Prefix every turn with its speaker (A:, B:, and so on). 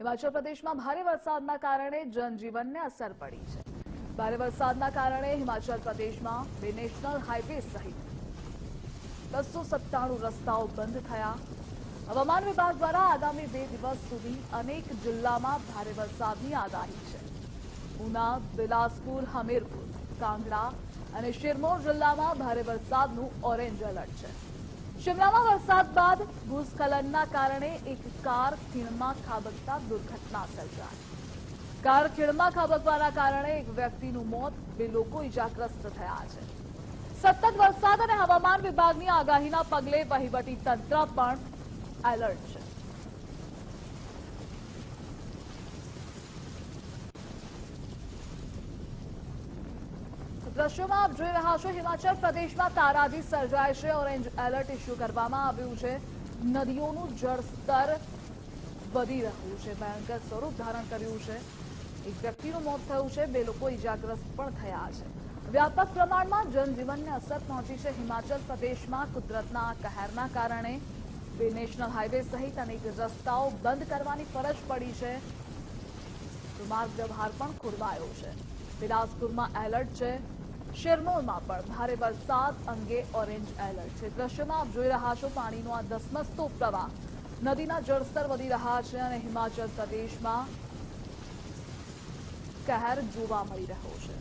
A: હિમાચલ પ્રદેશમાં ભારે વરસાદના કારણે જનજીવનને અસર પડી છે. ભારે વરસાદના કારણે હિમાચલ પ્રદેશમાં બે નેશનલ હાઈવે સહિત બસો સત્તાણું રસ્તાઓ બંધ થયા. હવામાન વિભાગ દ્વારા આગામી બે દિવસ સુધી અનેક જિલ્લામાં ભારે વરસાદની આગાહી છે. ઉના, બિલાસપુર, હમીરપુર, કાંગડા અને શિરમોર જિલ્લામાં ભારે વરસાદનું ઓરેન્જ એલર્ટ છે. શિમલામાં વરસાદ બાદ ભૂસ્ખલનના કારણે એક કાર ખીણમાં ખાબકતા દુર્ઘટના સર્જાઈ કાર ખીણમાં ખાબકવાના કારણે એક વ્યક્તિનું મોત બે લોકો ઇજાગ્રસ્ત થયા છે સતત વરસાદ અને હવામાન વિભાગની આગાહીના પગલે વહીવટી તંત્ર પણ એલર્ટ છે દ્રશ્યોમાં આપ જોઈ રહ્યા છો હિમાચલ પ્રદેશમાં તારાજી સર્જાય છે. ઓરેન્જ એલર્ટ ઇસ્યુ કરવામાં આવ્યું છે. નદીઓનું જળસ્તર વધી રહ્યું છે. ભયંકર સ્વરૂપ ધારણ કર્યું છે. એક વ્યક્તિનું મોત થયું છે. બે લોકો ઇજાગ્રસ્ત પણ થયા છે. વ્યાપક પ્રમાણમાં જનજીવનને અસર પહોંચી છે હિમાચલ પ્રદેશમાં કુદરતના કહેરના કારણે. બે નેશનલ હાઈવે સહિત અનેક રસ્તાઓ બંધ કરવાની ફરજ પડી છે. માર્ગ વ્યવહાર પણ ખોરવાયો છે. બિલાસપુરમાં એલર્ટ છે. શિરમોરમાં પણ ભારે વરસાદ અંગે ઓરેન્જ એલર્ટ. છે દ્રશ્યમાં આપ જોઈ રહ્યા છો પાણીનો આ ધસમસતો પ્રવાહ. નદીના જળસ્તર વધી રહ્યા છે અને હિમાચલ પ્રદેશમાં કહેર જોવા મળી રહ્યો છે.